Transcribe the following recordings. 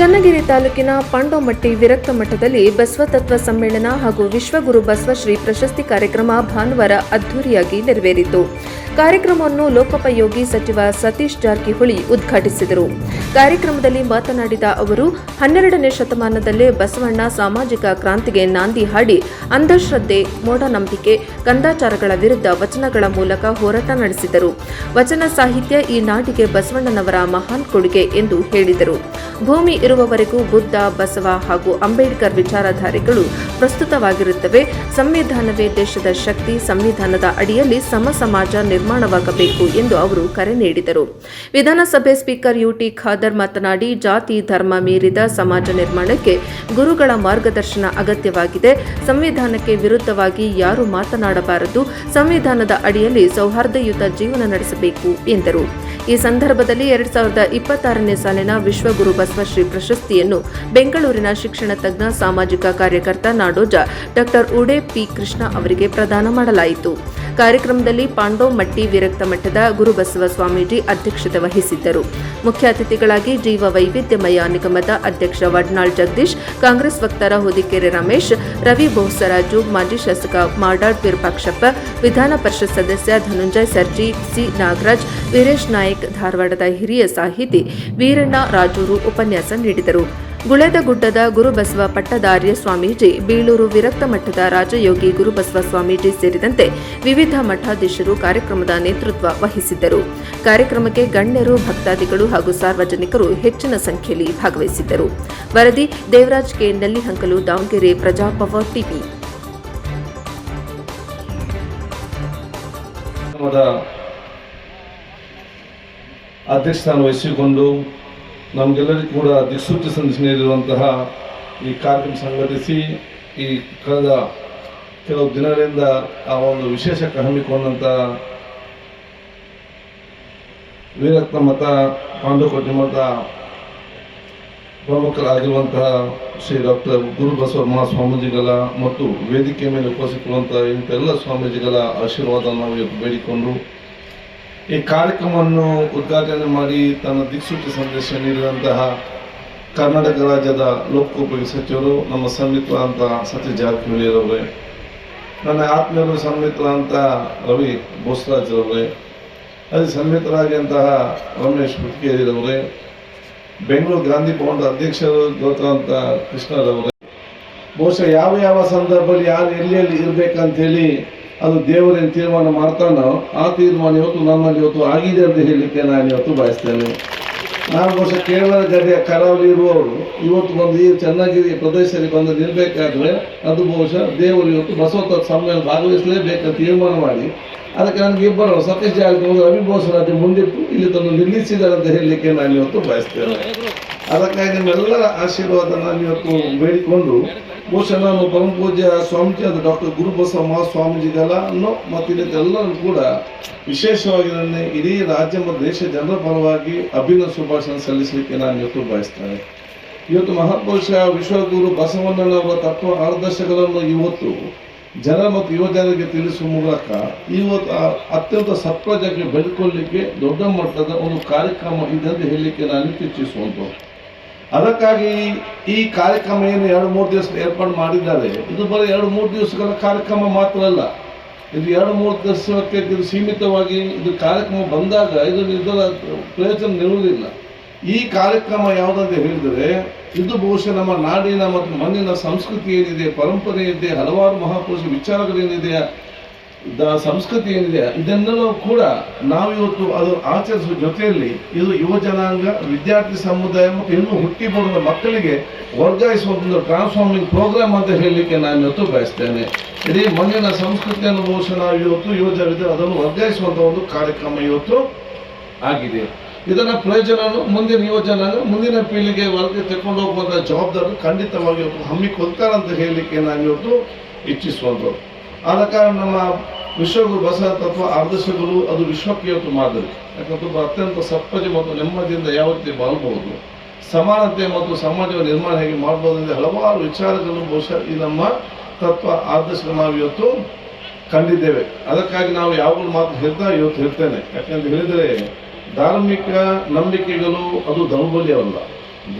ಚನ್ನಗಿರಿ ತಾಲೂಕಿನ ಪಾಂಡೋಮಟ್ಟಿ ವಿರಕ್ತ ಮಠದಲ್ಲಿ ಬಸವತತ್ವ ಸಮ್ಮೇಳನ ಹಾಗೂ ವಿಶ್ವಗುರು ಬಸವಶ್ರೀ ಪ್ರಶಸ್ತಿ ಕಾರ್ಯಕ್ರಮ ಭಾನುವಾರ ಅದ್ದೂರಿಯಾಗಿ ನೆರವೇರಿತು. ಕಾರ್ಯಕ್ರಮವನ್ನು ಲೋಕೋಪಯೋಗಿ ಸಚಿವ ಸತೀಶ್ ಜಾರಕಿಹೊಳಿ ಉದ್ಘಾಟಿಸಿದರು. ಕಾರ್ಯಕ್ರಮದಲ್ಲಿ ಮಾತನಾಡಿದ ಅವರು, ಹನ್ನೆರಡನೇ ಶತಮಾನದಲ್ಲೇ ಬಸವಣ್ಣ ಸಾಮಾಜಿಕ ಕ್ರಾಂತಿಗೆ ನಾಂದಿ ಹಾಡಿ ಅಂಧಶ್ರದ್ಧೆ ಮೂಢನಂಬಿಕೆ ಕಂದಾಚಾರಗಳ ವಿರುದ್ಧ ವಚನಗಳ ಮೂಲಕ ಹೋರಾಟ ನಡೆಸಿದರು. ವಚನ ಸಾಹಿತ್ಯ ಈ ನಾಡಿಗೆ ಬಸವಣ್ಣನವರ ಮಹಾನ್ ಕೊಡುಗೆ ಎಂದು ಹೇಳಿದರು. ಭೂಮಿ ಇರುವವರೆಗೂ ಬುದ್ಧ, ಬಸವ ಹಾಗೂ ಅಂಬೇಡ್ಕರ್ ವಿಚಾರಧಾರೆಗಳು ಪ್ರಸ್ತುತವಾಗಿರುತ್ತವೆ. ಸಂವಿಧಾನವೇ ದೇಶದ ಶಕ್ತಿ, ಸಂವಿಧಾನದ ಅಡಿಯಲ್ಲಿ ಸಮ ಸಮಾಜ ನಿರ್ಮಾಣವಾಗಬೇಕು ಎಂದು ಅವರು ಕರೆ ನೀಡಿದರು. ವಿಧಾನಸಭೆ ಸ್ಪೀಕರ್ ಯುಟಿ ಖಾದರ್ ಮಾತನಾಡಿ, ಜಾತಿ, ಧರ್ಮ ಮೀರಿದ ಸಮಾಜ ನಿರ್ಮಾಣಕ್ಕೆ ಗುರುಗಳ ಮಾರ್ಗದರ್ಶನ ಅಗತ್ಯವಾಗಿದೆ. ಸಂವಿಧಾನಕ್ಕೆ ವಿರುದ್ಧವಾಗಿ ಯಾರು ಮಾತನಾಡಬಾರದು. ಸಂವಿಧಾನದ ಅಡಿಯಲ್ಲಿ ಸೌಹಾರ್ದಯುತ ಜೀವನ ನಡೆಸಬೇಕು ಎಂದರು. ಈ ಸಂದರ್ಭದಲ್ಲಿ ಎರಡ್ ಸಾವಿರದ ಇಪ್ಪತ್ತಾರನೇ ಸಾಲಿನ ವಿಶ್ವಗುರು ಬಸವಶ್ರೀ ಪ್ರಶಸ್ತಿಯನ್ನು ಬೆಂಗಳೂರಿನ ಶಿಕ್ಷಣ ತಜ್ಞ, ಸಾಮಾಜಿಕ ಕಾರ್ಯಕರ್ತ ನಾಡೋಜ ಡಾಕ್ಟರ್ ಉಡೆ ಪಿ ಕೃಷ್ಣ ಅವರಿಗೆ ಪ್ರದಾನ ಮಾಡಲಾಯಿತು. ಕಾರ್ಯಕ್ರಮದಲ್ಲಿ ಪಾಂಡೋಮಟ್ಟಿ ವಿರಕ್ತ ಮಠದ ಗುರುಬಸವ ಸ್ವಾಮೀಜಿ ಅಧ್ಯಕ್ಷತೆ ವಹಿಸಿದ್ದರು. ಮುಖ್ಯ ಅತಿಥಿಗಳಾಗಿ ಜೀವ ವೈವಿಧ್ಯಮಯ ನಿಗಮದ ಅಧ್ಯಕ್ಷ ವಡ್ನಾಳ್ ಜಗದೀಶ್, ಕಾಂಗ್ರೆಸ್ ವಕ್ತಾರ ಹೊದಿಕೆರೆ ರಮೇಶ್, ರವಿ ಬೋಸರಾಜು, ಮಾಜಿ ಶಾಸಕ ಮಾಡಾಳ್ ವಿರೂಪಾಕ್ಷಪ್ಪ, ವಿಧಾನ ಪರಿಷತ್ ಸದಸ್ಯ ಧನುಂಜಯ್ ಸರ್ಜಿ, ಸಿ ನಾಗರಾಜ್, ವೀರೇಶ್ ನಾಯಕ್ ಧಾರವಾಡದ ಹಿರಿಯ ಸಾಹಿತಿ ವೀರಣ್ಣ ರಾಜೂರು ಉಪನ್ಯಾಸ ನೀಡಿದರು. ಗುಳೆದಗುಡ್ಡದ ಗುರುಬಸವ ಪಟ್ಟದಾರ್ಯ ಸ್ವಾಮೀಜಿ, ಬೀಳೂರು ವಿರಕ್ತ ಮಠದ ರಾಜಯೋಗಿ ಗುರುಬಸವ ಸ್ವಾಮೀಜಿ ಸೇರಿದಂತೆ ವಿವಿಧ ಮಠಾಧೀಶರು ಕಾರ್ಯಕ್ರಮದ ನೇತೃತ್ವ ವಹಿಸಿದ್ದರು. ಕಾರ್ಯಕ್ರಮಕ್ಕೆ ಗಣ್ಯರು, ಭಕ್ತಾದಿಗಳು ಹಾಗೂ ಸಾರ್ವಜನಿಕರು ಹೆಚ್ಚಿನ ಸಂಖ್ಯೆಯಲ್ಲಿ ಭಾಗವಹಿಸಿದ್ದರು. ವರದಿ ದೇವರಾಜ್ ಕೆ. ನಲ್ಲಿಹಂಕಲು, ದಾವಣಗೆರೆ ಪ್ರಜಾಪವ ಟಿವಿ. ಅಧ್ಯಕ್ಷ ವಹಿಸಿಕೊಂಡು ನಮಗೆಲ್ಲರಿಗೂ ಕೂಡ ದಿಕ್ಸೂಚಿ ಸಂದೇಶ ಈ ಕಾರ್ಯಕ್ರಮ ಸಂಘಟಿಸಿ ಈ ಕಳೆದ ಕೆಲವು ದಿನಗಳಿಂದ ಆ ಒಂದು ವಿಶೇಷ ಹಮ್ಮಿಕೊಂಡಂಥ ವೀರತ್ನ ಮತ ಪಾಂಡುಕೋಟೆ ಮತ ಪ್ರಮುಖರಾಗಿರುವಂತಹ ಶ್ರೀ ಡಾಕ್ಟರ್ ಗುರು ಮಹಾ ಸ್ವಾಮೀಜಿಗಳ ಮತ್ತು ವೇದಿಕೆ ಮೇಲೆ ಉಪಸ್ಥಿತಿರುವಂತಹ ಇಂಥೆಲ್ಲ ಸ್ವಾಮೀಜಿಗಳ ಆಶೀರ್ವಾದ ನಾವು ಬೇಡಿಕೊಂಡು ಈ ಕಾರ್ಯಕ್ರಮವನ್ನು ಉದ್ಘಾಟನೆ ಮಾಡಿ ತನ್ನ ದಿಕ್ಸೂಚಿ ಸಂದೇಶ ನೀಡಿದಂತಹ ಕರ್ನಾಟಕ ರಾಜ್ಯದ ಲೋಕೋಪಯೋಗಿ ಸಚಿವರು, ನಮ್ಮ ಸಂಮಿತ್ರ ಅಂತ ಸತೀಶ್ ಜಾರಕಿಹೊಳಿಯವರೇ ನನ್ನ ಆತ್ಮೀಯರು ಸಂಮಿತ್ರ ಅಂತ ರವಿ ಬೋಸರಾಜ್ರವರೇ ಅದೇ ಸಂಮಿತರಾಗಿಂತಹ ರಮೇಶ್ ಹುಟ್ಕೇರಿರವರೇ ಬೆಂಗಳೂರು ಗಾಂಧಿ ಭವನದ ಅಧ್ಯಕ್ಷರು ಗೌತಮಂತ ಕೃಷ್ಣರವರೇ ಬಹುಶಃ ಯಾವ ಯಾವ ಸಂದರ್ಭದಲ್ಲಿ, ಯಾರು ಎಲ್ಲಿ ಎಲ್ಲಿ ಇರ್ಬೇಕಂತ ಹೇಳಿ ಅದು ದೇವರೇನು ತೀರ್ಮಾನ ಮಾಡ್ತಾನೋ ಆ ತೀರ್ಮಾನ ಇವತ್ತು ನನ್ನಲ್ಲಿ ಇವತ್ತು ಆಗಿದೆ ಅಂತ ಹೇಳಲಿಕ್ಕೆ ನಾನು ಇವತ್ತು ಬಯಸ್ತೇನೆ. ನಾನು ಬಹುಶಃ ಕೇರಳ ಗಡಿಯ ಕರಾವಳಿ ಇರುವವರು, ಇವತ್ತು ಬಂದು ಈ ಚನ್ನಗಿರಿ ಪ್ರದೇಶದಲ್ಲಿ ಬಂದು ನಿಲ್ಬೇಕಾದ್ರೆ ಅದು ಬಹುಶಃ ದೇವರು ಇವತ್ತು ಬಸವತ ಸಮ್ಮೇಳನ ಭಾಗವಹಿಸಲೇಬೇಕಂತ ತೀರ್ಮಾನ ಮಾಡಿ. ಅದಕ್ಕೆ ನನಗೆ ಇಬ್ಬರು ಸತೀಶ್ ಜಾರಕಿಹೊಳಿ ರವಿ ಮುಂದಿಟ್ಟು ಇಲ್ಲಿ ತಂದು ನಿಲ್ಲಿಸಿದ್ದಾರೆ ಅಂತ ಹೇಳಲಿಕ್ಕೆ ನಾನು ಇವತ್ತು ಬಯಸ್ತೇನೆ. ಅದಕ್ಕಾಗಿ ನಿಮ್ಮೆಲ್ಲರ ಆಶೀರ್ವಾದ ನಾನು ಇವತ್ತು ಬೇಡಿಕೊಂಡು ಬಹುಶಃ ನಾನು ಪರಮ ಪೂಜ್ಯ ಅದು ಡಾಕ್ಟರ್ ಗುರುಬಸವ ಅನ್ನೋ ಮತ್ತು ಎಲ್ಲರೂ ಕೂಡ ವಿಶೇಷವಾಗಿ ನನ್ನ ಇಡೀ ರಾಜ್ಯ ಮತ್ತು ದೇಶ ಜನರ ಪರವಾಗಿ ಅಭಿನವ ಶುಭಾಶಯ ಸಲ್ಲಿಸಲಿಕ್ಕೆ ನಾನು ಇವತ್ತು ಬಯಸ್ತೇನೆ. ಇವತ್ತು ಮಹಾಪುರುಷ, ವಿಶ್ವಗುರು ಬಸವಣ್ಣನವರ ತತ್ವ ಆದರ್ಶಗಳನ್ನು ಇವತ್ತು ಜನ ಮತ್ತು ಯುವ ಜನರಿಗೆ ತಿಳಿಸುವ ಮೂಲಕ ಇವತ್ತು ಅತ್ಯಂತ ಸತ್ಪ್ರಜೆಗೆ ಬೆಳ್ಕೊಳ್ಳಿಕ್ಕೆ ದೊಡ್ಡ ಮಟ್ಟದ ಒಂದು ಕಾರ್ಯಕ್ರಮ ಇದೆ ಅಂತ ಹೇಳಲಿಕ್ಕೆ ನಾನು ಇಚ್ಛಿಸುವಂಥದ್ದು ಅದಕ್ಕಾಗಿ ಈ ಕಾರ್ಯಕ್ರಮ ಏನು ಎರಡು ಮೂರು ದಿವಸ ಏರ್ಪಾಡು ಮಾಡಿದ್ದಾರೆ, ಇದು ಬರೀ ಎರಡು ಮೂರು ದಿವಸಗಳ ಕಾರ್ಯಕ್ರಮ ಮಾತ್ರ ಅಲ್ಲ. ಇದು ಎರಡು ಮೂರು ದಿವಸಕ್ಕೆ ಇದು ಸೀಮಿತವಾಗಿ ಇದು ಕಾರ್ಯಕ್ರಮ ಬಂದಾಗ ಇದು ಇದರ ಪ್ರಯೋಜನ ನಿಲ್ಲುವುದಿಲ್ಲ ಈ ಕಾರ್ಯಕ್ರಮ ಯಾವುದಂತ ಹೇಳಿದರೆ, ಇದು ಬಹುಶಃ ನಮ್ಮ ನಾಡಿನ ಮತ್ತು ಮಣ್ಣಿನ ಸಂಸ್ಕೃತಿ ಏನಿದೆ, ಪರಂಪರೆ ಏನಿದೆ, ಹಲವಾರು ಮಹಾಪುರುಷ ವಿಚಾರಗಳೇನಿದೆ ದ ಸಂಸ್ಕೃತಿ ಏನಿದೆ ಇದನ್ನೆಲ್ಲೂ ಕೂಡ ನಾವು ಇವತ್ತು ಅದು ಆಚರಿಸುವ ಜೊತೆಯಲ್ಲಿ ಇದು ಯುವ ಜನಾಂಗ, ವಿದ್ಯಾರ್ಥಿ ಸಮುದಾಯ ಮತ್ತು ಇನ್ನೂ ಹುಟ್ಟಿ ಬರುವ ಮಕ್ಕಳಿಗೆ ವರ್ಗಾಯಿಸುವಂಥ ಒಂದು ಟ್ರಾನ್ಸ್ಫಾರ್ಮಿಂಗ್ ಪ್ರೋಗ್ರಾಮ್ ಅಂತ ಹೇಳಲಿಕ್ಕೆ ನಾನು ಇವತ್ತು ಬಯಸ್ತೇನೆ. ಇಡೀ ಮಣ್ಣಿನ ಸಂಸ್ಕೃತಿಯನ್ನು ಬಹುಶಃ ನಾವು ಇವತ್ತು ಯುವ ಅದನ್ನು ವರ್ಗಾಯಿಸುವಂಥ ಒಂದು ಕಾರ್ಯಕ್ರಮ ಇವತ್ತು ಆಗಿದೆ. ಇದನ್ನು ಪ್ರಯೋಜನವನ್ನು ಮುಂದಿನ ಯುವ ಜನಾಂಗ, ಮುಂದಿನ ಪೀಳಿಗೆ ವರ್ಗ ತೆಗೆಕೊಂಡು ಹೋಗುವಂಥ ಜವಾಬ್ದಾರಿ ಖಂಡಿತವಾಗಿ ಇವತ್ತು ಹಮ್ಮಿಕೊಳ್ತಾರೆ ಅಂತ ಹೇಳಲಿಕ್ಕೆ ನಾನು ಇವತ್ತು ಇಚ್ಛಿಸುವಂಥದ್ದು. ಆದ ಕಾರಣ ನಮ್ಮ ವಿಶ್ವಗುರು ಬಸವ ತತ್ವ ಆದರ್ಶಗಳು ಅದು ವಿಶ್ವಕ್ಕೆ ಇವತ್ತು ಮಾದರಿ. ಯಾಕಂದ್ರೆ ತುಂಬ ಅತ್ಯಂತ ಸಪ್ಪಜ ಮತ್ತು ನೆಮ್ಮದಿಯಿಂದ ಯಾವ ರೀತಿ ಬಾಳ್ಬಹುದು, ಸಮಾನತೆ ಮತ್ತು ಸಮಾಜವ ನಿರ್ಮಾಣ ಹೇಗೆ ಮಾಡಬಹುದು ಹಲವಾರು ವಿಚಾರಗಳನ್ನು ಬಹುಶಃ ಈ ನಮ್ಮ ತತ್ವ ಆದರ್ಶಗಳು ನಾವು ಇವತ್ತು ಕಂಡಿದ್ದೇವೆ. ಅದಕ್ಕಾಗಿ ನಾವು ಯಾವಾಗಲೂ ಮಾತು ಹೇಳ್ತಾ ಇವತ್ತು ಹೇಳ್ತೇನೆ. ಯಾಕಂತ ಹೇಳಿದರೆ ಧಾರ್ಮಿಕ ನಂಬಿಕೆಗಳು ಅದು ದೌರ್ಬಲ್ಯವಲ್ಲ.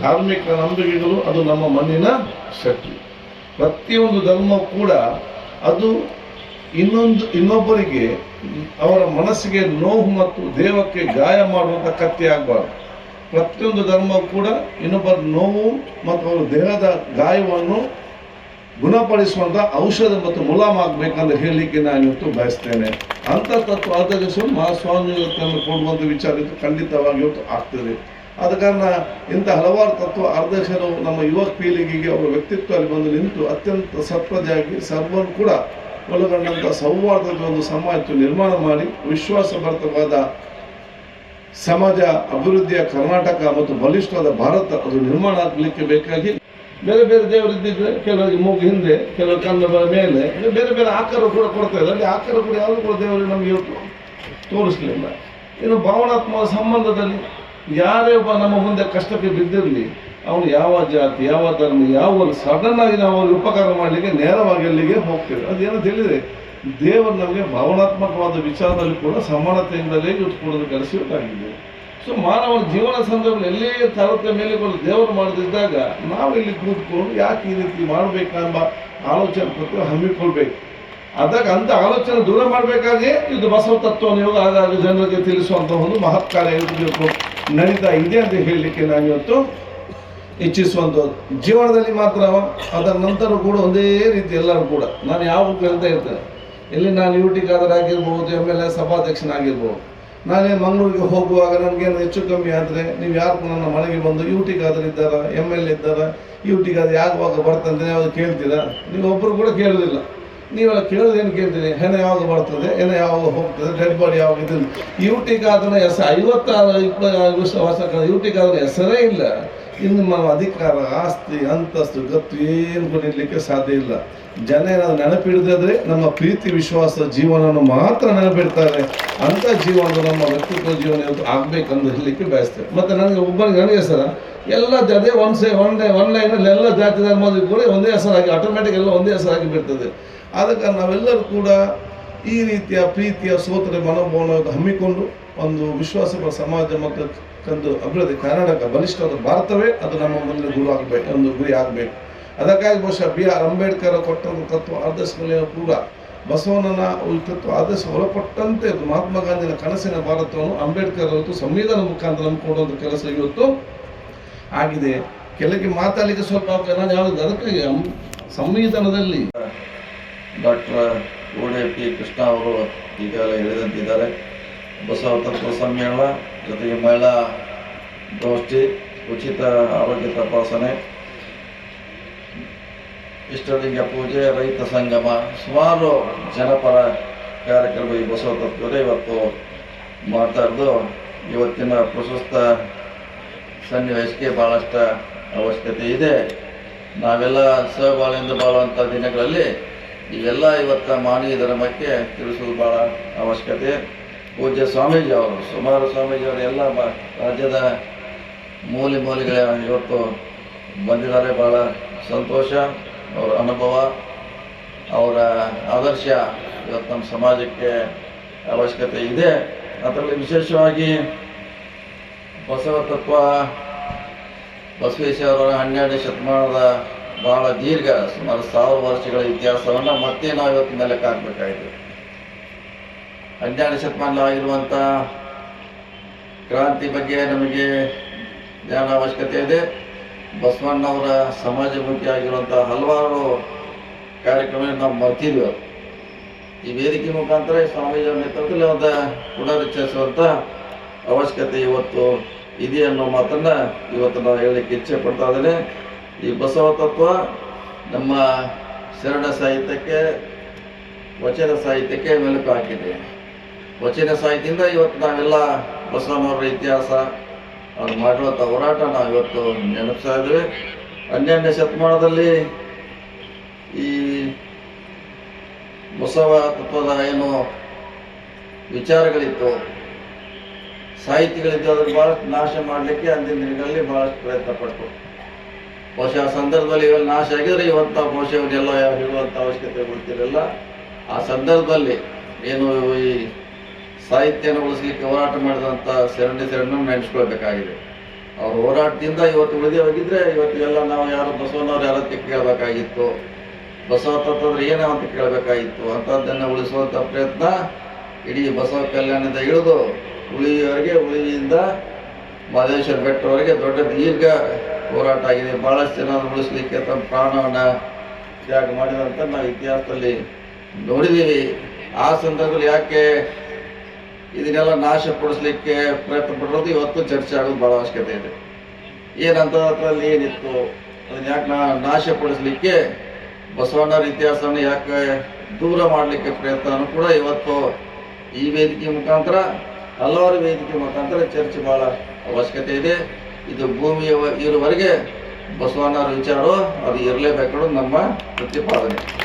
ಧಾರ್ಮಿಕ ನಂಬಿಕೆಗಳು ಅದು ನಮ್ಮ ಮಣ್ಣಿನ ಶಕ್ತಿ ಪ್ರತಿಯೊಂದು ಧರ್ಮ ಕೂಡ ಅದು ಇನ್ನೊಂದು, ಇನ್ನೊಬ್ಬರಿಗೆ ಅವರ ಮನಸ್ಸಿಗೆ ನೋವು ಮತ್ತು ದೇಹಕ್ಕೆ ಗಾಯ ಮಾಡುವಂಥ ಕತ್ತಿ ಆಗಬಾರ್ದು. ಪ್ರತಿಯೊಂದು ಧರ್ಮ ಕೂಡ ಇನ್ನೊಬ್ಬರ ನೋವು ಮತ್ತು ಅವರ ದೇಹದ ಗಾಯವನ್ನು ಗುಣಪಡಿಸುವಂಥ ಔಷಧ ಮತ್ತು ಮುಲಾಮ್ ಆಗಬೇಕಂತ ಹೇಳಲಿಕ್ಕೆ ನಾನು ಇವತ್ತು ಬಯಸ್ತೇನೆ. ಅಂತ ತತ್ವ ಆಧರಿಸಲು ಮಹಾಸ್ವಾಮಿ ಕೊಡುವಂಥ ವಿಚಾರ ಖಂಡಿತವಾಗಿ ಇವತ್ತು ಆಗ್ತದೆ. ಆದ ಕಾರಣ ಇಂಥ ಹಲವಾರು ತತ್ವ ಆದರ್ಶರು ನಮ್ಮ ಯುವ ಪೀಳಿಗೆಗೆ ಅವರ ವ್ಯಕ್ತಿತ್ವದಲ್ಲಿ ಬಂದು ನಿಂತು ಅತ್ಯಂತ ಸತ್ವಜಾಗಿ ಸರ್ವನು ಕೂಡ ಒಳಗೊಂಡಂಥ ಸೌಹಾರ್ದದ ಒಂದು ಸಮಾಜ ನಿರ್ಮಾಣ ಮಾಡಿ ವಿಶ್ವಾಸಭರಿತವಾದ ಸಮಾಜ, ಅಭಿವೃದ್ಧಿಯ ಕರ್ನಾಟಕ ಮತ್ತು ಬಲಿಷ್ಠವಾದ ಭಾರತ ಅದು ನಿರ್ಮಾಣ ಆಗಲಿಕ್ಕೆ ಬೇಕಾಗಿ ಬೇರೆ ಬೇರೆ ದೇವರು ಇದ್ದಿದ್ರೆ ಕೆಲವರಿಗೆ ಮೂಗು ಹಿಂದೆ, ಕೆಲವರು ಬ- ಮೇಲೆ ಬೇರೆ ಬೇರೆ ಆಕಾರ ಕೂಡ ಕೊಡ್ತಾ ಇದೆ ಅಲ್ಲಿ ಆಕಾರ ಕೂಡ ಯಾವುದು ಕೂಡ ದೇವರು ನಮಗೆ ಇವತ್ತು ತೋರಿಸಲಿಲ್ಲ. ಇನ್ನು ಭಾವನಾತ್ಮಕ ಸಂಬಂಧದಲ್ಲಿ ಯಾರೇ ಒಬ್ಬ ನಮ್ಮ ಮುಂದೆ ಕಷ್ಟಕ್ಕೆ ಬಿದ್ದಿರಲಿ, ಅವನು ಯಾವ ಜಾತಿ, ಯಾವ ಧರ್ಮ, ಯಾವ ಸಡನ್ ಆಗಿ ನಾವು ಅವ್ರಿಗೆ ಉಪಕಾರ ಮಾಡಲಿಕ್ಕೆ ನೇರವಾಗಿ ಅಲ್ಲಿಗೆ ಹೋಗ್ತೇವೆ. ಅದೇನೋ ತಿಳಿದೆ ದೇವರು ನಮಗೆ ಭಾವನಾತ್ಮಕವಾದ ವಿಚಾರದಲ್ಲಿ ಕೂಡ ಸಮಾನತೆಯಿಂದಲೇ ಇವತ್ತು ಕೊಡೋದು ಕೆಲಸ ಇವತ್ತಾಗಿದೆ ಸೊ ಮಾನವನ ಜೀವನ ಸಂದರ್ಭದಲ್ಲಿ ಎಲ್ಲೇ ತಾರತಮ್ಯ ಮೇಲೆ ದೇವರು ಮಾಡದಿದ್ದಾಗ ನಾವು ಇಲ್ಲಿ ಕೂತ್ಕೊಂಡು ಯಾಕೆ ಈ ರೀತಿ ಮಾಡಬೇಕೆಂಬ ಆಲೋಚನೆ ಪ್ರತಿ ಹಮ್ಮಿಕೊಳ್ಬೇಕು. ಅದಾಗ ಅಂತ ಆಲೋಚನೆ ದೂರ ಮಾಡಬೇಕಾಗಿ ಇದು ಬಸವ ತತ್ವವನ್ನು ಯೋಗ ಆದಾಗ ಜನರಿಗೆ ತಿಳಿಸುವಂಥ ಒಂದು ಮಹತ್ ಕಾರ್ಯ ನಡೀತಾ ಇದೆ ಅಂತ ಹೇಳಲಿಕ್ಕೆ ನಾನು ಇವತ್ತು ಇಚ್ಛಿಸುವಂಥದ್ದು. ಜೀವನದಲ್ಲಿ ಮಾತ್ರ ಅದರ ನಂತರ ಕೂಡ ಒಂದೇ ರೀತಿ ಎಲ್ಲರೂ ಕೂಡ. ನಾನು ಯಾವ ಹೇಳ್ತಾ ಇರ್ತೇನೆ? ಇಲ್ಲಿ ನಾನು ಯು ಟಿ ಖಾದರ್ ಆಗಿರ್ಬೋದು ಎಂ ಎಲ್ ಎ ಸಭಾಧ್ಯಕ್ಷನಾಗಿರ್ಬೋದು ನಾನೇ ಮಂಗಳೂರಿಗೆ ಹೋಗುವಾಗ ನನಗೇನು ಹೆಚ್ಚು ಕಮ್ಮಿ ಆದರೆ, ನೀವು ಯಾರು ನನ್ನ ಮನೆಗೆ ಬಂದು ಯು ಟಿ ಖಾದರ್ ಇದ್ದಾರಾ ಎಂ ಎಲ್ ಎ ಇದ್ದಾರ ಯು ಟಿ ಖಾದರ್ ಯಾವಾಗ ಬರ್ತಂತೆ ಯಾವಾಗ ಕೇಳ್ತೀರಾ? ನೀವು ಒಬ್ಬರು ಕೂಡ ಕೇಳೋದಿಲ್ಲ. ನೀವೆಲ್ಲ ಕೇಳೋದು ಏನು ಕೇಳ್ತೀರಿ? ಹೆಣ ಯಾವಾಗ ಬರ್ತದೆ? ಹೆಣ ಯಾವಾಗ ಹೋಗ್ತದೆ? ಡೆಡ್ ಬಾಡಿ ಯಾವಾಗ ಇದು ಯು ಟಿ ಖಾದರ್ನ ಹೆಸರು ಐವತ್ತಾರು, ಇಪ್ಪತ್ತು ವರ್ಷ ಯು ಟಿ ಖಾದರ್ ಹೆಸರೇ ಇಲ್ಲ. ಇನ್ನು ನಮ್ಮ ಅಧಿಕಾರ, ಆಸ್ತಿ, ಅಂತಸ್ತು, ಗತ್ತು ಏನು ಕೊಡಿರ್ಲಿಕ್ಕೆ ಸಾಧ್ಯ ಇಲ್ಲ. ಜನ ಏನಾದ್ರು ನೆನಪಿಡಿದ್ರೆ ನಮ್ಮ ಪ್ರೀತಿ, ವಿಶ್ವಾಸ, ಜೀವನವನ್ನು ಮಾತ್ರ ನೆನಪಿಡ್ತಾರೆ ಅಂತ ಜೀವನ ನಮ್ಮ ವ್ಯಕ್ತಿತ್ವ ಜೀವನ ಇವತ್ತು ಆಗ್ಬೇಕಂತ ಹೇಳಲಿಕ್ಕೆ ಬಯಸ್ತೇವೆ. ಮತ್ತೆ ನನಗೆ ಒಬ್ಬನಿಗೆ, ನನಗೆ ಹೆಸರ? ಎಲ್ಲ ಅದೇ one say one day one ಲೈನಲ್ಲಿ ಎಲ್ಲ ಜಾತಿ ಧರ್ಮದ ಕೂಡ ಒಂದೇ ಹೆಸರಾಗಿ ಆಟೋಮೆಟಿಕ್ ಎಲ್ಲ ಒಂದೇ ಹೆಸರಾಗಿ ಬಿಡ್ತದೆ. ಕಾರಣ ನಾವೆಲ್ಲರೂ ಕೂಡ ಈ ರೀತಿಯ ಪ್ರೀತಿಯ ಸೋತರ ಮನೋಭಾವವನ್ನು ಹಮ್ಮಿಕೊಂಡು ಒಂದು ವಿಶ್ವಾಸಗಳ ಸಮಾಜ ಮತ್ತು ಕಂದು ಅಭಿವೃದ್ಧಿ ಕರ್ನಾಟಕ ಬಲಿಷ್ಠವಾದ ಭಾರತವೇ, ಅದು ನಮ್ಮ ಮುಂದೆ ಗುರು ಆಗಬೇಕು ಒಂದು ಗುರಿ ಆಗಬೇಕು. ಅದಕ್ಕಾಗಿ ಬಹುಶಃ ಬಿ ಆರ್ ಅಂಬೇಡ್ಕರ್ ಕೊಟ್ಟಂತ ತತ್ವ ಆದರ್ಶಗಳ ಕೂಡ ಬಸವಣ್ಣನ ತತ್ವ, ಆದರ್ಶ ಹೊರಪಟ್ಟಂತೆ ಮಹಾತ್ಮ ಗಾಂಧಿನ ಕನಸಿನ ಭಾರತವನ್ನು ಅಂಬೇಡ್ಕರ್ ಅವತ್ತು ಸಂವಿಧಾನ ಮುಖಾಂತರ ನಮ್ಗೆ ಕೊಡುವಂಥ ಕೆಲಸ ಇವತ್ತು ಆಗಿದೆ. ಕೆಲಕ್ಕೆ ಮಾತಾಡಲಿಕ್ಕೆ ಸ್ವಲ್ಪ ನಾನು ಯಾವುದು ಅದಕ್ಕಾಗಿ ಸಂವಿಧಾನದಲ್ಲಿ ಡಾಕ್ಟರ್ ಓಡೆ ಪಿ ಕೃಷ್ಣ ಅವರು ಈಗಾಗಲೇ ಹೇಳಿದಂತಿದ್ದಾರೆ. ಬಸವ ತತ್ವ ಸಮ್ಮೇಳನ ಜೊತೆಗೆ ಮಹಿಳಾ ಗೋಷ್ಠಿ, ಉಚಿತ ಆರೋಗ್ಯ ತಪಾಸಣೆ ಇಷ್ಟಲಿಂಗ ಪೂಜೆ, ರೈತ ಸಂಗಮ, ಸುಮಾರು ಜನಪರ ಕಾರ್ಯಕ್ರಮ ಈ ಬಸವ ತತ್ವದ ಇವತ್ತು ಇರೋದು. ಇವತ್ತಿನ ಪ್ರಶಸ್ತ ಸನ್ನಿವೇಶಕ್ಕೆ ಭಾಳಷ್ಟು ಅವಶ್ಯಕತೆ ಇದೆ. ನಾವೆಲ್ಲ ಸಹಬಾಳ್ವೆಯಿಂದ ಬಾಳುವಂಥ ದಿನಗಳಲ್ಲಿ ಇವೆಲ್ಲ ಇವತ್ತು ಮಾನವೀಯ ಧರ್ಮಕ್ಕೆ ತಿಳಿಸೋದು ಭಾಳ ಅವಶ್ಯಕತೆ. ಪೂಜ್ಯ ಸ್ವಾಮೀಜಿ ಅವರು, ಸುಮಾರು ಸ್ವಾಮೀಜಿ ಅವರು ಎಲ್ಲ ರಾಜ್ಯದ ಮೂಲೆ ಮೂಲೆಗಳ ಇವತ್ತು ಬಂದಿದ್ದಾರೆ. ಭಾಳ ಸಂತೋಷ, ಅವರ ಅನುಭವ, ಅವರ ಆದರ್ಶ ಇವತ್ತು ನಮ್ಮ ಸಮಾಜಕ್ಕೆ ಅವಶ್ಯಕತೆ ಇದೆ. ಅದರಲ್ಲಿ ವಿಶೇಷವಾಗಿ ಬಸವ ತತ್ವ ಬಸವೇಶ್ವರ ಹನ್ನೆರಡನೇ ಶತಮಾನದ ಬಹಳ ದೀರ್ಘ, ಸುಮಾರು ಸಾವಿರ ವರ್ಷಗಳ ಇತಿಹಾಸವನ್ನು ಮತ್ತೆ ನಾವು ಇವತ್ತಿನ ಮೇಲೆ ಹಾಕಬೇಕಾಗಿದೆ ಶತಮಾನ ಆಗಿರುವಂತ ಕ್ರಾಂತಿ ಬಗ್ಗೆ ನಮಗೆ ಜ್ಞಾನ ಅವಶ್ಯಕತೆ ಇದೆ. ಬಸವಣ್ಣವರ ಸಮಾಜಮುಖಿ ಆಗಿರುವಂಥ ಹಲವಾರು ಕಾರ್ಯಕ್ರಮ ನಾವು ಮರ್ತಿದ್ವಿ. ಈ ವೇದಿಕೆ ಮುಖಾಂತರ ಸ್ವಾಮೀಜಿಯವರ ನೇತೃತ್ವದಲ್ಲಿ ಒಂದು ಪುನರುಚ್ಚರಿಸುವಂಥ ಅವಶ್ಯಕತೆ ಇವತ್ತು ಇದೆ ಅನ್ನೋ ಮಾತನ್ನ ಇವತ್ತು ನಾವು ಹೇಳಲಿಕ್ಕೆ ಇಚ್ಛೆ ಪಡ್ತಾ ಇದ್ದೇನೆ. ಈ ಬಸವ ತತ್ವ ನಮ್ಮ ಶರಣ ಸಾಹಿತ್ಯಕ್ಕೆ, ವಚನ ಸಾಹಿತ್ಯಕ್ಕೆ ಮೆಲುಕು ಹಾಕಿದೆ. ವಚನ ಸಾಹಿತ್ಯದಿಂದ ಇವತ್ತು ನಾವೆಲ್ಲ ಬಸವನವರ ಇತಿಹಾಸ, ಅವ್ರು ಮಾಡಿರುವಂಥ ಹೋರಾಟ ನಾವು ಇವತ್ತು ನೆನಪಿಸ್ತಾ ಇದ್ದೇವೆ. ಹನ್ನೆರಡನೇ ಶತಮಾನದಲ್ಲಿ ಈ ಬಸವ ತತ್ವದ ಏನು ವಿಚಾರಗಳಿತ್ತು ಸಾಹಿತಿಗಳಿದ್ದು ಅದನ್ನು ಭಾಳಷ್ಟು ನಾಶ ಮಾಡಲಿಕ್ಕೆ ಅಂದಿನ ದಿನಗಳಲ್ಲಿ ಭಾಳಷ್ಟು ಪ್ರಯತ್ನ ಬಹುಶಃ ಆ ಸಂದರ್ಭದಲ್ಲಿ ಇವೆಲ್ಲ ನಾಶ ಆಗಿದ್ರೆ ಇವಂಥ ಬಹುಶಃ ಇವನ್ನೆಲ್ಲ ಹೇಳುವಂಥ ಅವಶ್ಯಕತೆ ಬರ್ತಿರಲಿಲ್ಲ ಆ ಸಂದರ್ಭದಲ್ಲಿ ಏನು ಈ ಸಾಹಿತ್ಯನ ಉಳಿಸ್ಲಿಕ್ಕೆ ಹೋರಾಟ ಮಾಡಿದಂಥ ಸೆರಣಿ ಸೆರಣ ನೆನೆಸ್ಕೊಳ್ಬೇಕಾಗಿದೆ. ಅವ್ರ ಹೋರಾಟದಿಂದ ಇವತ್ತು ಉಳಿದೇ ಹೋಗಿದ್ರೆ ಇವತ್ತಿಗೆಲ್ಲ ನಾವು ಯಾರು ಬಸವನವ್ರು ಯಾರ ಕೇಳಬೇಕಾಗಿತ್ತು. ಬಸವ ತತ್ವದ್ರೆ ಏನೋ ಅಂತ ಕೇಳಬೇಕಾಗಿತ್ತು. ಅಂಥದ್ದನ್ನು ಉಳಿಸುವಂಥ ಪ್ರಯತ್ನ ಇಡೀ ಬಸವ ಕಲ್ಯಾಣದಿಂದ ಇಳಿದು ಉಳಿಯವರಿಗೆ ಉಳಿಯಿಂದ ಮಹದೇಶ್ವರ ಬೆಟ್ಟವರೆಗೆ ದೊಡ್ಡ ದೀರ್ಘ ಹೋರಾಟ ಆಗಿದೆ. ಭಾಳಷ್ಟು ಜನ ಉಳಿಸ್ಲಿಕ್ಕೆ ತಮ್ಮ ಪ್ರಾಣವನ್ನು ತ್ಯಾಗ ಮಾಡಿದಂತ ನಾವು ಇತಿಹಾಸದಲ್ಲಿ ನೋಡಿದ್ದೀವಿ. ಆ ಸಂದರ್ಭದಲ್ಲಿ ಯಾಕೆ ಇದನ್ನೆಲ್ಲ ನಾಶಪಡಿಸ್ಲಿಕ್ಕೆ ಪ್ರಯತ್ನ ಪಡೋದು ಇವತ್ತು ಚರ್ಚೆ ಆಗೋದು ಭಾಳ ಅವಶ್ಯಕತೆ ಇದೆ. ಏನಂತ ಅದರಲ್ಲಿ ಏನಿತ್ತು? ಅದನ್ನ ಯಾಕೆ ನಾ ನಾಶಪಡಿಸ್ಲಿಕ್ಕೆ ಬಸವಣ್ಣರ ಇತಿಹಾಸವನ್ನು ಯಾಕೆ ದೂರ ಮಾಡಲಿಕ್ಕೆ ಪ್ರಯತ್ನ ಕೂಡ ಇವತ್ತು ಈ ವೇದಿಕೆ ಮುಖಾಂತರ, ಹಲವಾರು ವೇದಿಕೆ ಮುಖಾಂತರ ಚರ್ಚೆ ಭಾಳ ಅವಶ್ಯಕತೆ ಇದೆ. ಇದು ಭೂಮಿಯ ಇರುವವರೆಗೆ ಬಸವಣ್ಣವ್ರ ವಿಚಾರ ಅದು ಇರಲೇಬೇಕು ನಮ್ಮ ಪ್ರತಿಪಾದನೆ.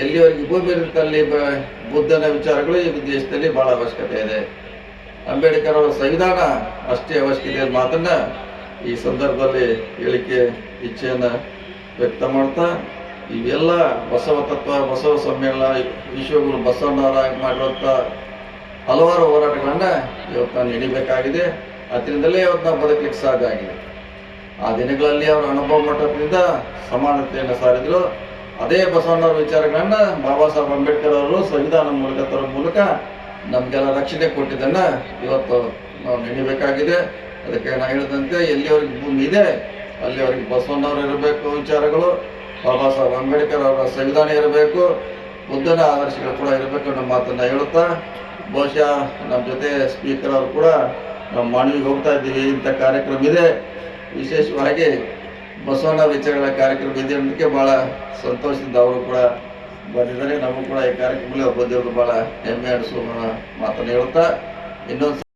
ಎಲ್ಲಿವರೆಗೆ ಭೂಮಿ ಇರುತ್ತೆ ಅಲ್ಲಿ ಬ- ಬುದ್ಧನ ವಿಚಾರಗಳು ಈ ದೇಶದಲ್ಲಿ ಬಹಳ ಅವಶ್ಯಕತೆ ಇದೆ. ಅಂಬೇಡ್ಕರ್ ಅವರ ಸಂವಿಧಾನ ಅಷ್ಟೇ ಅವಶ್ಯಕತೆ ಮಾತನ್ನ ಈ ಸಂದರ್ಭದಲ್ಲಿ ಹೇಳಿಕೆ ಇಚ್ಛೆಯನ್ನು ವ್ಯಕ್ತ ಮಾಡ್ತಾ, ಇವೆಲ್ಲ ಬಸವ ತತ್ವ, ಬಸವ ಸಮ್ಮೇಳನ, ವಿಶ್ವಗುರು ಬಸವಣ್ಣವರ ಮಾಡಿರುವಂಥ ಹಲವಾರು ಹೋರಾಟಗಳನ್ನ ಇವತ್ತು ನಾನು ಹಿಡಿಬೇಕಾಗಿದೆ ಅದರಿಂದಲೇ ಇವತ್ತು ನಾವು ಬದುಕಲಿಕ್ಕೆ ಸಾಧ್ಯ ಆಗಿದೆ ಆ ದಿನಗಳಲ್ಲಿ ಅವರ ಅನುಭವ ಮಟ್ಟದಿಂದ ಸಮಾನತೆಯನ್ನು ಸಾರಿದ್ರು. ಅದೇ ಬಸವಣ್ಣವರ ವಿಚಾರಗಳನ್ನ ಬಾಬಾ ಸಾಹೇಬ್ ಅಂಬೇಡ್ಕರ್ ಅವರು ಸಂವಿಧಾನ ಮೂಲಕ ತರೋ ಮೂಲಕ ನಮಗೆಲ್ಲ ರಕ್ಷಣೆ ಕೊಟ್ಟಿದ್ದನ್ನ ಇವತ್ತು ನಾವು ನೆನೀಬೇಕಾಗಿದೆ ಅದಕ್ಕೆ ನಾನು ಹೇಳಿದಂತೆ ಎಲ್ಲಿವರೆಗೆ ಭೂಮಿ ಇದೆ, ಅಲ್ಲಿ ಅವರಿಗೆ ಬಸವಣ್ಣವರು ಇರಬೇಕು ವಿಚಾರಗಳು, ಬಾಬಾ ಸಾಹೇಬ್ ಅಂಬೇಡ್ಕರ್ ಅವರ ಸಂವಿಧಾನ ಇರಬೇಕು, ಬುದ್ಧನ ಆದರ್ಶಗಳು ಕೂಡ ಇರಬೇಕು ಅನ್ನೋ ಮಾತನ್ನ ಹೇಳುತ್ತಾ, ಬಹುಶಃ ನಮ್ಮ ಜೊತೆ ಸ್ಪೀಕರ್ ಅವರು ಕೂಡ ನಾವು ಮಾನವಿಗೆ ಹೋಗ್ತಾ ಇದ್ದೀವಿ, ಇಂಥ ಕಾರ್ಯಕ್ರಮ ಇದೆ. ವಿಶೇಷವಾಗಿ ಬಸವಣ್ಣ ವಿಚಾರಗಳ ಕಾರ್ಯಕ್ರಮ ಇದೆ ಅನ್ನೋದಕ್ಕೆ ಭಾಳ ಸಂತೋಷದಿಂದ ಅವರು ಕೂಡ ಬಂದಿದ್ದಾರೆ. ನಮಗೂ ಕೂಡ ಈ ಕಾರ್ಯಕ್ರಮದಲ್ಲಿ ಬಂದಿರೋದು ಭಾಳ ಹೆಮ್ಮೆ ಅನಿಸುವ ಮಾತನ್ನು ಹೇಳುತ್ತಾ ಇನ್ನೊಂದು